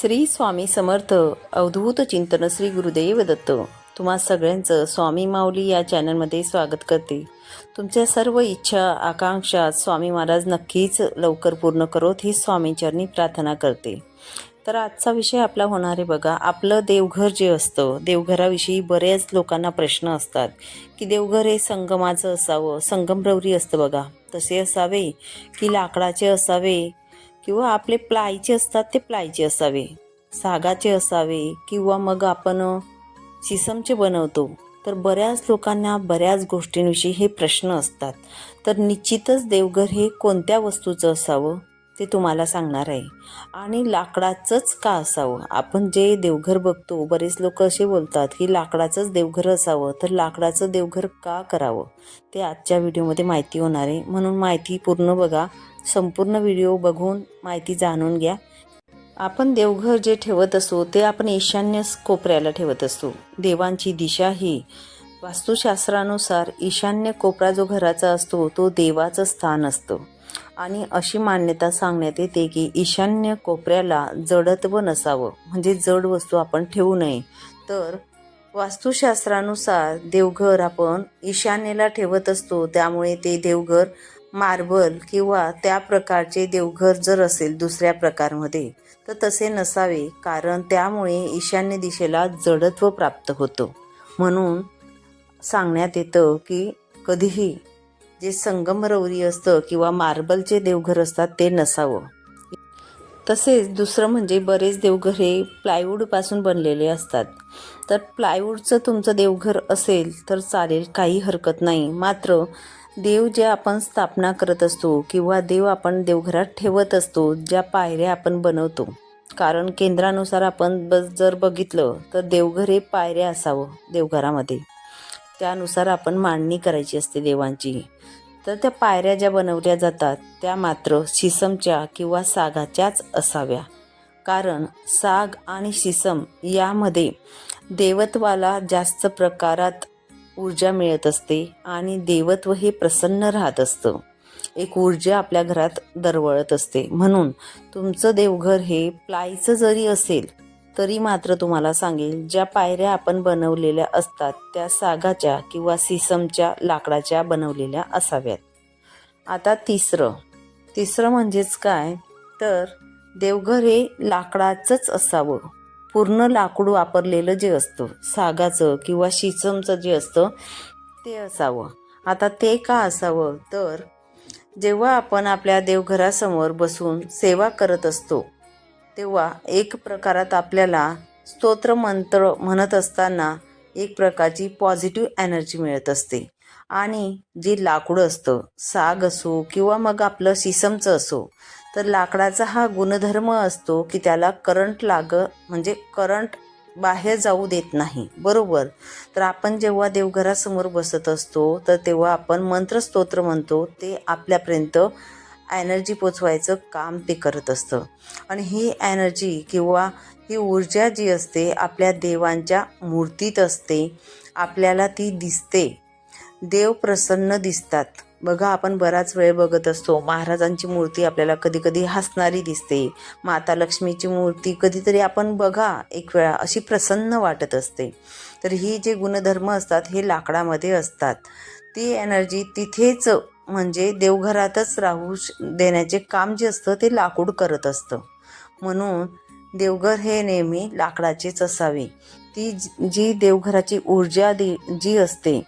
श्री स्वामी समर्थ अवधूत चिंतन श्री गुरुदेव दत्त. तुम्हा सगळ्यांचं स्वामी माऊली या चॅनलमध्ये स्वागत करते. तुमच्या सर्व इच्छा आकांक्षा स्वामी महाराज नक्कीच लवकर पूर्ण करोत ही स्वामींचरणी प्रार्थना करते. तर आजचा विषय आपला होणार आहे बघा आपलं देवघर जे असतं देवघराविषयी बऱ्याच लोकांना प्रश्न असतात की देवघर हे संगमाचं असावं संगमरवरी असतं बघा. तसे असावे की लाकडाचे असावे किंवा आपले प्लायचे असतात ते प्लायचे असावे. सागाचे असावे किंवा मग आपण शिसमचे बनवतो तर बऱ्याच लोकांना बऱ्याच गोष्टींविषयी हे प्रश्न असतात. तर निश्चितच देवघर हे कोणत्या वस्तूचं असावं ते तुम्हाला सांगणार आहे. आणि लाकडाचंच का असावं? आपण जे देवघर बघतो बरेच लोक असे बोलतात की लाकडाचंच देवघर असावं तर लाकडाचं देवघर का करावं? ते आजच्या व्हिडिओमध्ये माहिती होणार आहे. म्हणून माहिती पूर्ण बघा. संपूर्ण व्हिडिओ बघून माहिती जाणून घ्या. आपण देवघर जे ठेवत असतो ते आपण ईशान्य कोपऱ्याला ठेवत असतो देवांची दिशा ही वास्तुशास्त्रानुसार ईशान्य कोपरा जो घराचा असतो तो देवाचं स्थान असतं. आणि अशी मान्यता सांगण्यात येते की ईशान्य कोपऱ्याला जडत्व नसावं म्हणजे जड वस्तू आपण ठेवू नये. तर वास्तुशास्त्रानुसार देवघर आपण ईशान्येला ठेवत असतो त्यामुळे ते देवघर मार्बल किंवा त्या प्रकारचे देवघर जर असेल दुसऱ्या प्रकारमध्ये तर तसे नसावे कारण त्यामुळे ईशान्य दिशेला जडत्व प्राप्त होतं. म्हणून सांगण्यात येतं की कधीही जे संगमरवरी असतं किंवा मार्बलचे देवघर असतात ते नसावं. तसेच दुसरं म्हणजे बरेच देवघर हे प्लायवूडपासून बनलेले असतात. तर प्लायवूडचं तुमचं देवघर असेल तर चालेल काही हरकत नाही. मात्र देव जे आपण स्थापना करत असतो किंवा देव आपण देवघरात ठेवत असतो ज्या पायऱ्या आपण बनवतो. कारण केंद्रानुसार आपण ब जर बघितलं तर देवघर हे पायऱ्या असावं देवघरामध्ये. त्यानुसार आपण मांडणी करायची असते देवांची. तर त्या पायऱ्या ज्या बनवल्या जातात त्या मात्र शिसमच्या किंवा सागाच्याच असाव्या. कारण साग आणि शिसम यामध्ये देवत्वाला जास्त प्रकारात ऊर्जा मिळत असते आणि देवत्व हे प्रसन्न राहत असतं. एक ऊर्जा आपल्या घरात दरवळत असते. म्हणून तुमचं देवघर हे प्लायचं जरी असेल तरी मात्र तुम्हाला सांगेल ज्या पायऱ्या आपण बनवलेल्या असतात त्या सागाच्या किंवा सिसमच्या लाकडाच्या बनवलेल्या असाव्यात. आता तिसरं. तिसरं म्हणजेच काय? तर देवघर हे लाकडाचंच असावं. पूर्ण लाकूड वापरलेलं जे असतं सागाचं किंवा शिसमचं जे असतं ते असावं. आता ते का असावं? तर जेव्हा आपण आपल्या देवघरासमोर बसून सेवा करत असतो तेव्हा एक प्रकारात आपल्याला स्तोत्र मंत्र म्हणत असताना एक प्रकारची पॉझिटिव्ह एनर्जी मिळत असते. आणि जे लाकूड असतं साग असो किंवा मग आपलं शिसमचं असो तर लाकडाचा हा गुणधर्म असतो की त्याला करंट लाग म्हणजे करंट बाहेर जाऊ देत नाही. बरोबर? तर आपण जेव्हा देवघरासमोर बसत असतो तर तेव्हा आपण मंत्रस्तोत्र म्हणतो ते आपल्यापर्यंत एनर्जी पोचवायचं काम ते करत असतं. आणि ही एनर्जी किंवा ही ऊर्जा जी असते आपल्या देवांच्या मूर्तीत असते आपल्याला ती दिसते. देव प्रसन्न दिसतात. बघा आपण बराच वेळ बघत असतो. महाराजांची मूर्ती आपल्याला कधी कधी हसणारी दिसते. माता लक्ष्मीची मूर्ती कधीतरी आपण बघा एक वेळा अशी प्रसन्न वाटत असते. तर ही जे गुणधर्म असतात हे लाकडामध्ये असतात. ती एनर्जी तिथेच म्हणजे देवघरातच राहू श- देण्याचे काम जे असतं ते लाकूड करत असतं. म्हणून देवघर हे नेहमी लाकडाचेच असावे. ती जी- जी देवघराची ऊर्जा दे जी असते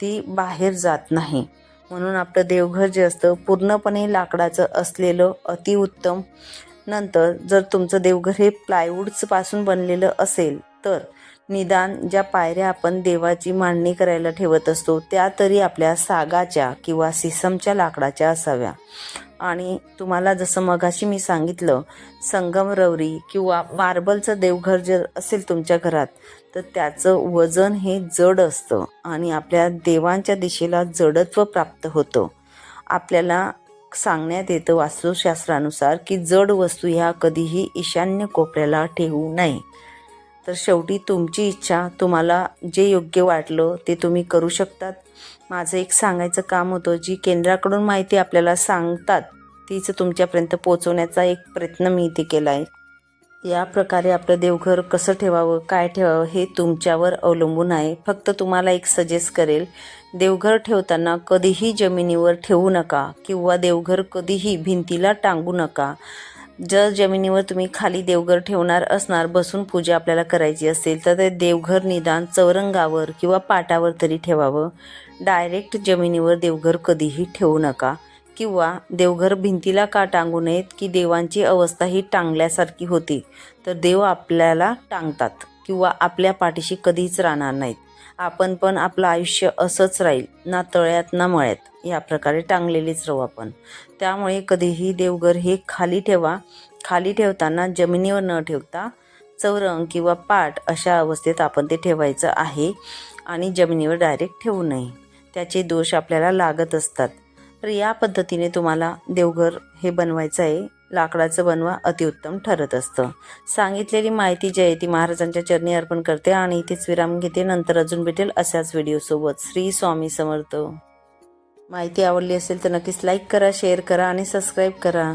ती बाहेर जात नाही. म्हणून आपलं देवघर जे असतं पूर्णपणे लाकडाचं असलेलं अतिउत्तम. नंतर जर तुमचं देवघर हे प्लायवूड्सपासून बनलेलं असेल तर निदान ज्या पायऱ्या आपण देवाची मांडणी करायला ठेवत असतो त्या तरी आपल्या सागाच्या किंवा सिसमच्या लाकडाच्या असाव्या. आणि तुम्हाला जसं मगाशी मी सांगितलं संगमरवरी किंवा मार्बलचं देवघर जर असेल तुमच्या घरात तर त्याचं वजन हे जड असतं आणि आपल्या देवांच्या दिशेला जडत्व प्राप्त होतं. आपल्याला सांगण्यात येतं वास्तुशास्त्रानुसार की जड वस्तू ह्या कधीही ईशान्य कोपऱ्याला ठेवू नये. तर शेवटी तुमची इच्छा तुम्हाला जे योग्य वाटलं ते तुम्ही करू शकतात. माझं एक सांगायचं काम होतं जी केंद्राकडून माहिती आपल्याला सांगतात तीच तुमच्यापर्यंत पोचवण्याचा एक प्रयत्न मी इथे केला आहे. या प्रकारे आपलं देवघर कसं ठेवावं काय ठेवावं हे तुमच्यावर अवलंबून आहे. फक्त तुम्हाला एक सजेस्ट करेल देवघर ठेवताना कधीही जमिनीवर ठेवू नका किंवा देवघर कधीही भिंतीला टांगू नका. जर जमिनीवर तुम्ही खाली देवघर ठेवणार असणार बसून पूजा आपल्याला करायची असेल तर ते देवघर निदान चौरंगावर किंवा पाटावर तरी ठेवावं. डायरेक्ट जमिनीवर देवघर कधीही ठेवू नका. किंवा देवघर भिंतीला का टांगू नयेत की देवांची अवस्था ही टांगल्यासारखी होती तर देव आपल्याला टांगतात. किंवा आपल्या पाठीशी कधीच राहणार नाहीत. आपण पण आपलं आयुष्य असंच राहील ना तळ्यात ना मळ्यात या प्रकारे टांगलेलीच राहू आपण. त्यामुळे कधीही देवघर हे खाली ठेवा. खाली ठेवताना जमिनीवर न ठेवता चौरंग किंवा पाट अशा अवस्थेत आपण ते ठेवायचं आहे आणि जमिनीवर डायरेक्ट ठेवू नये. त्याचे दोष आपल्याला लागत असतात. तर या पद्धतीने तुम्हाला देवघर हे बनवायचं आहे. लाकडाचं बनवा अतिउत्तम ठरत असतं. सांगितलेली माहिती जी आहे ती महाराजांच्या चरणी अर्पण करते आणि इथेच विराम घेते. नंतर अजून भेटेल अशाच व्हिडिओसोबत श्री स्वामी समर्थ. माहिती आवडली असेल तर नक्कीच लाईक करा शेअर करा आणि सबस्क्राईब करा.